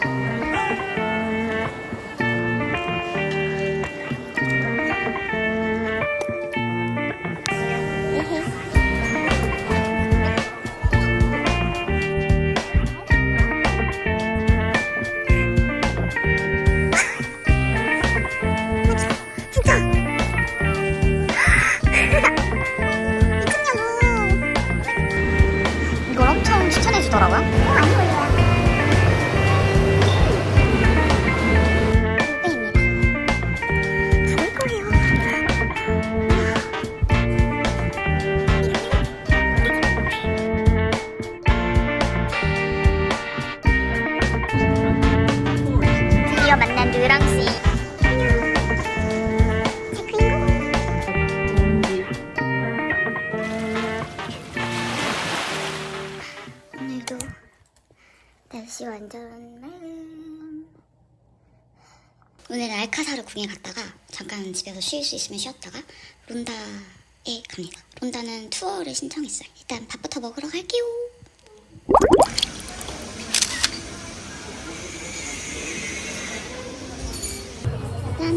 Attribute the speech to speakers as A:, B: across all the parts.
A: 진짜 날씨 완전 맑음 오늘 알카사르 궁에 갔다가 잠깐 집에서 쉴 수 있으면 쉬었다가 론다에 갑니다. 론다는 투어를 신청했어요. 일단 밥부터 먹으러 갈게요. 짠.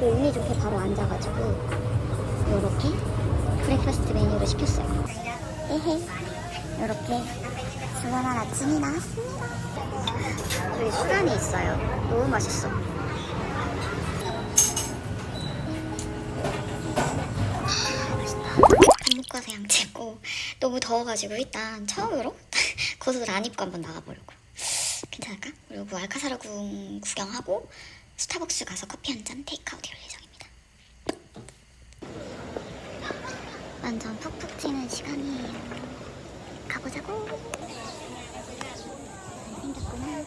A: 운이 좋게 바로 앉아가지고 요렇게 브레이크퍼스트 메뉴를 시켰어요. 에헤. 요렇게 주문한 아침이 나왔습니다 저기 수란이 있어요 너무 맛있어 아, 맛있다 와서 양치했고 너무 더워가지고 일단 처음으로 겉옷을 안 입고 한번 나가보려고 괜찮을까? 그리고 알카사르궁 구경하고 스타벅스 가서 커피 한 잔 테이크아웃 할 예정입니다. 완전 푹푹 찌는 시간이에요. 가보자고. 생겼구나.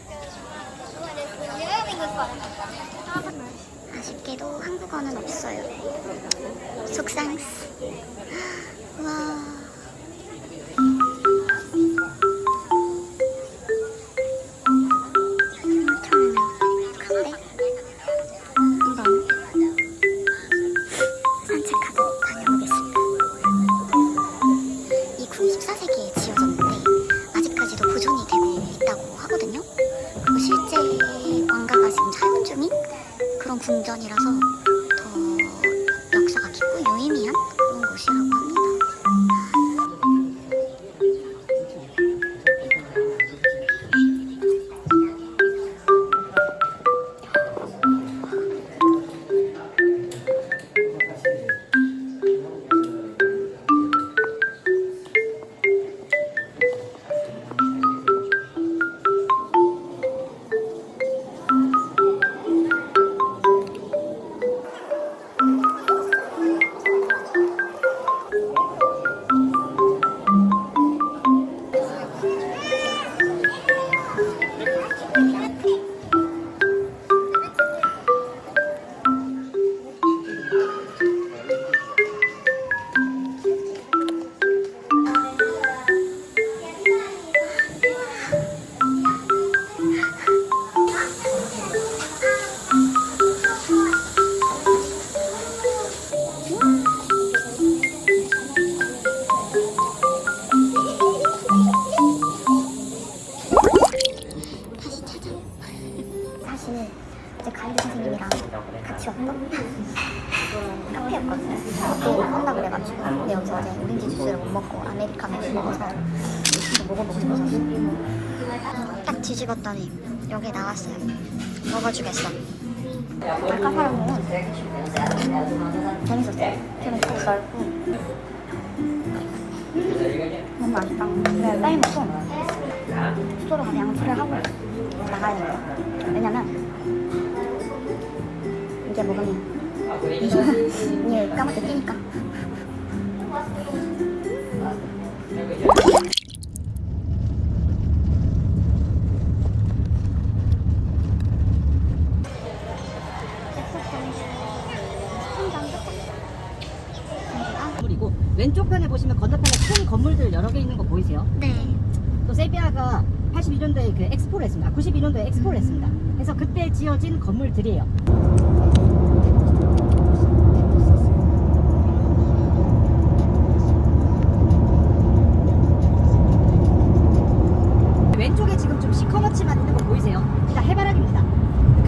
A: 아쉽게도 한국어는 없어요. 속상스. 와. 그런 궁전이라서 그것도 한다 그래가지고 근데 여기서 어제 오렌지 주스를 못 먹고 아메리카노를 먹어서 먹어보고 싶어서 딱 뒤집었더니 여기 나왔어요. 먹어주겠어. 사람은 재밌었어요. खू 넓고 너무 맛있다. 네, 빨리 먹고 스토로 가서 양치를 하고 나가야 돼요. 왜냐면 이게 먹으면 이게 까맣게 끼니까.
B: 건물이고 왼쪽 편에 보시면 건너편에 큰 건물들 여러 개 있는 거 보이세요?
A: 네.
B: 또 세비야가 81년도에 그 엑스포를 했습니다. 92년도에 엑스포를 했습니다. 그래서 그때 지어진 건물들이에요. 왼쪽에 지금 좀 시커멓지만 있는 거 보이세요? 이다 해바라기입니다.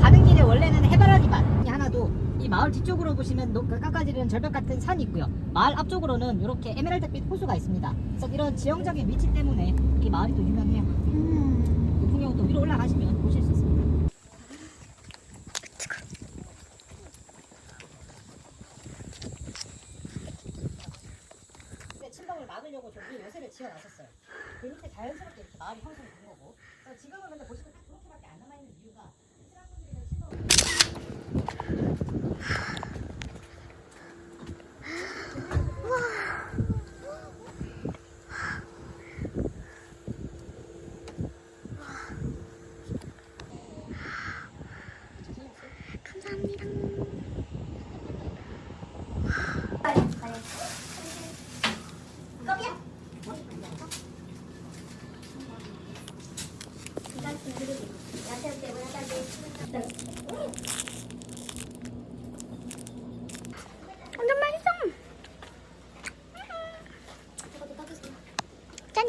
B: 가는 길에 원래는 해바라기밭 이 하나도 이 마을 뒤쪽으로 보시면 노- 그 깎아지르는 절벽 같은 산이 있고요. 마을 앞쪽으로는 이렇게 에메랄드빛 호수가 있습니다. 그래서 이런 지형적인 위치 때문에 이 마을이 또 유명해요.
A: 음.
B: 이 풍경은 또 위로 올라가시면 보실 수 있습니다. 침범을 막으려고 저기 요새를 지어놨었어요. 그 밑에 자연스럽게 이렇게 마을이 형성이 된 거고. 지금은 근데 보시면 딱 그렇게밖에 안 남아있는 이유가 사람들이 침범
A: 감사합니다. 완전 맛있어. 짜잔.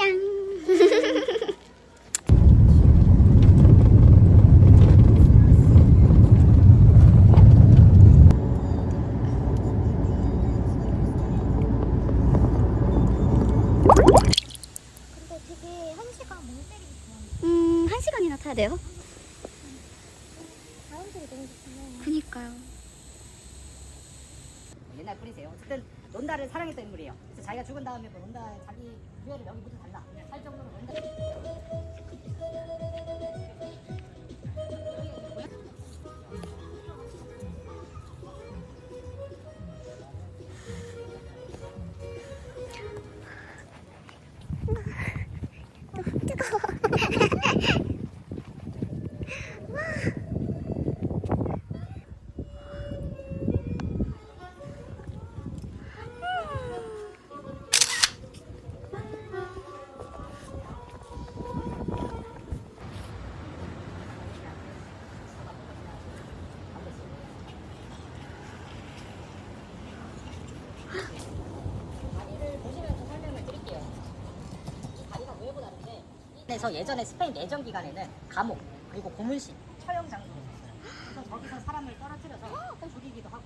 C: 근데 되게 한 시간 멍 때리기 좋아.
A: 음, 한 시
B: 그래서 예전에 스페인 내전 기간에는 감옥 그리고 고문실 처형 장소였어요. 그래서 저기서 사람을 떨어뜨려서 죽이기도 하고.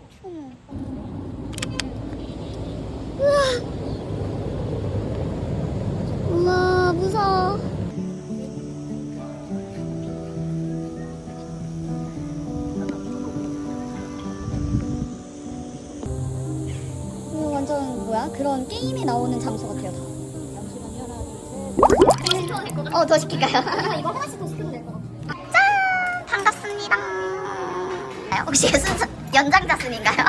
A: 우와, 무서워. 이거 완전 뭐야? 그런 게임에 나오는 장소
B: 셋.
A: 어, 더 시킬까요?
C: 이거 이거 하나씩 더 시켜도 될 것 같아.
A: 짠! 반갑습니다. 혹시 순서 연장자 순인가요?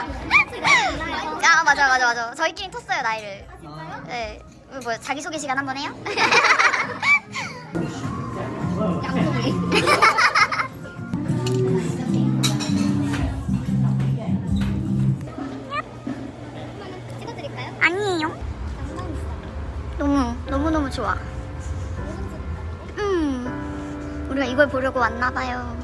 A: 아, 맞아, 맞아, 맞아. 저희끼리 텄어요, 나이를.
B: 아,
A: 네. 이거 뭐야, 자기 소개 시간 한 번 해요? 이걸 보려고 왔나봐요.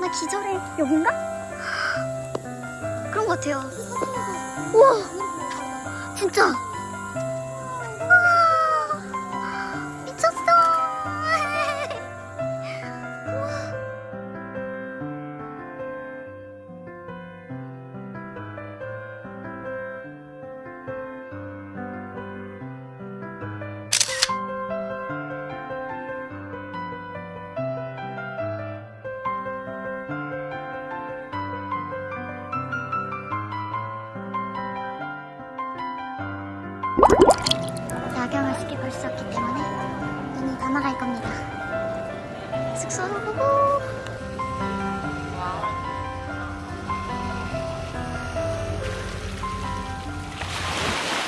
A: 나 기절해. 여긴가? 그런 것 같아요. 우와! 진짜! 야경을 스킵할 수 없기 때문에 눈이 다 나갈 겁니다. 숙소로 보고.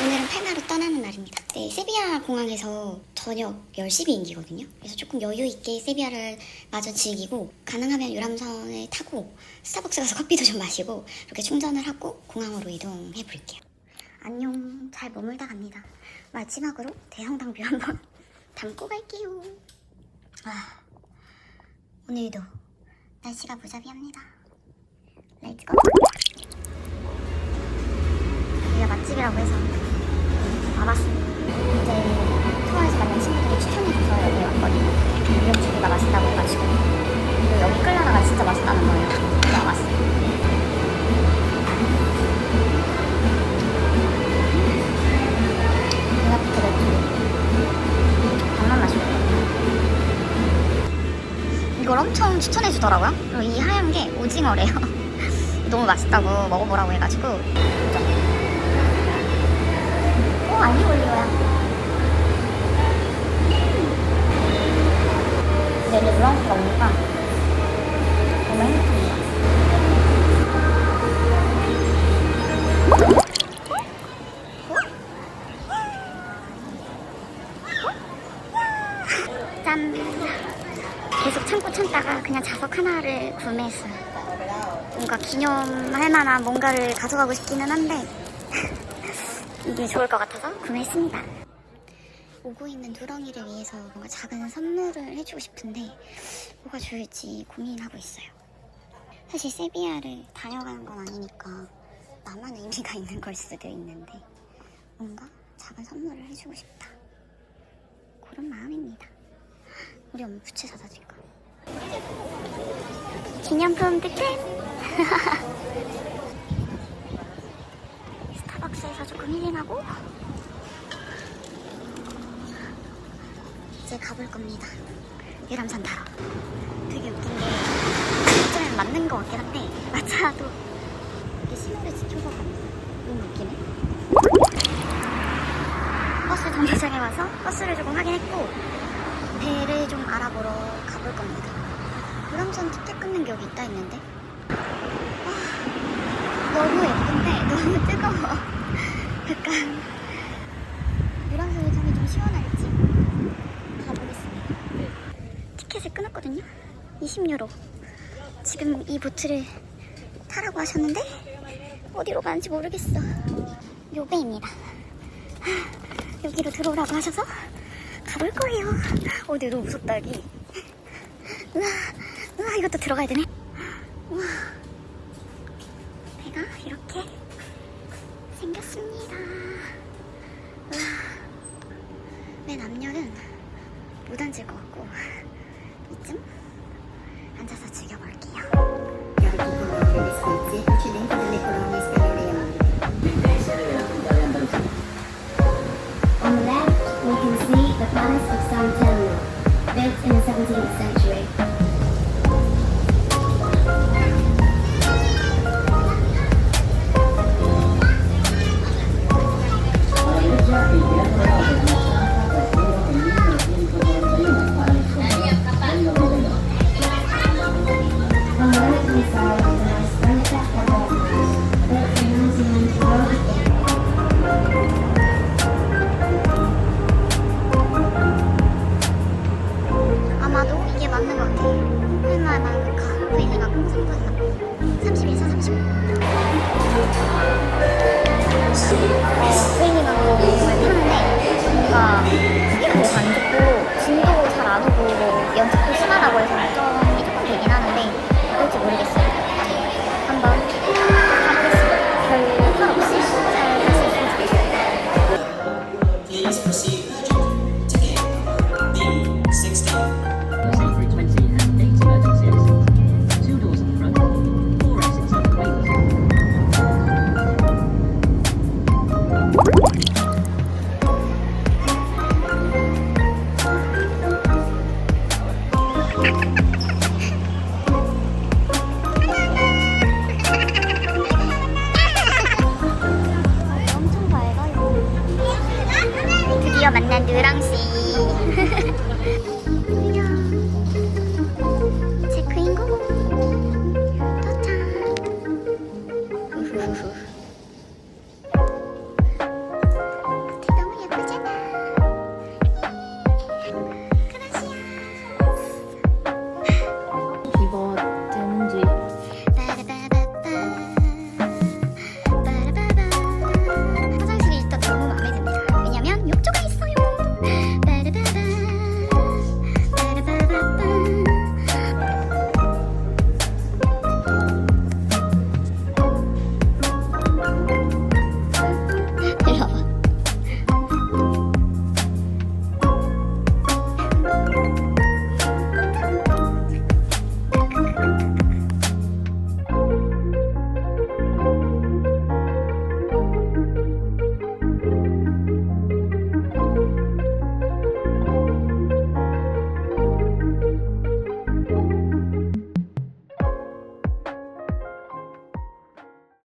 A: 오늘은 팔마로 떠나는 날입니다. 네, 세비야 공항에서 저녁 10시 비행기거든요. 그래서 조금 여유 있게 세비야를 마저 즐기고 가능하면 유람선을 타고 스타벅스 가서 커피도 좀 마시고 이렇게 충전을 하고 공항으로 이동해 볼게요. 안녕. 잘 머물다 갑니다. 마지막으로 대성당뷰 한번 담고 갈게요. 아, 오늘도 날씨가 무자비합니다. 잘 찍어. 여기가 맛집이라고 해서 와봤습니다. 이제 투어에서 만난 친구들이 추천해줘서 여기 왔거든요. 우육주기가 맛있 주더라고요. 그리고 이 하얀 게 오징어래요. 너무 맛있다고 먹어보라고 해가지고. 오, 알리 올리오야. 근데 이제 브라운스가 오니까 너무 행복합니다. 구매했어요. 뭔가 기념할 만한 뭔가를 가져가고 싶기는 한데 이게 좋을 것 같아서 구매했습니다. 오고 있는 누렁이를 위해서 뭔가 작은 선물을 해주고 싶은데 뭐가 좋을지 고민하고 있어요. 사실 세비야를 다녀가는 건 아니니까 나만 의미가 있는 걸 수도 있는데 뭔가 작은 선물을 해주고 싶다. 그런 마음입니다. 우리 엄마 부채 사다 줄까? 기념품 득템! 스타벅스에서 조금 힐링하고 이제 가볼 겁니다. 유람선 타러. 되게 웃긴 게 어쩌면 맞는 것 같긴 한데 맞지 않아도 이게 신호를 지켜서 너무 웃기네. 버스 정류장에 와서 버스를 조금 확인했고 배를 좀 알아보러 가볼 겁니다. 유람선 티켓 끊는 게 여기 있다 했는데 아, 너무 예쁜데 너무 뜨거워. 약간 유람선이 잠이 좀 시원할지 가보겠습니다. 티켓을 끊었거든요. 20유로. 지금 이 보트를 타라고 하셨는데 어디로 가는지 모르겠어. 요배입니다. 여기로 들어오라고 하셔서 가볼 거예요. 어, 근데 너무 무섭다, 여기. 우와, 우와, 이것도 들어가야 되네. 우와. 배가 이렇게 생겼습니다. 우와. 맨 앞면은 못 앉을 것 같고, 이쯤 앉아서 즐겨볼게요.
D: On the left, we can see the Palace of San Telmo, built in the 17th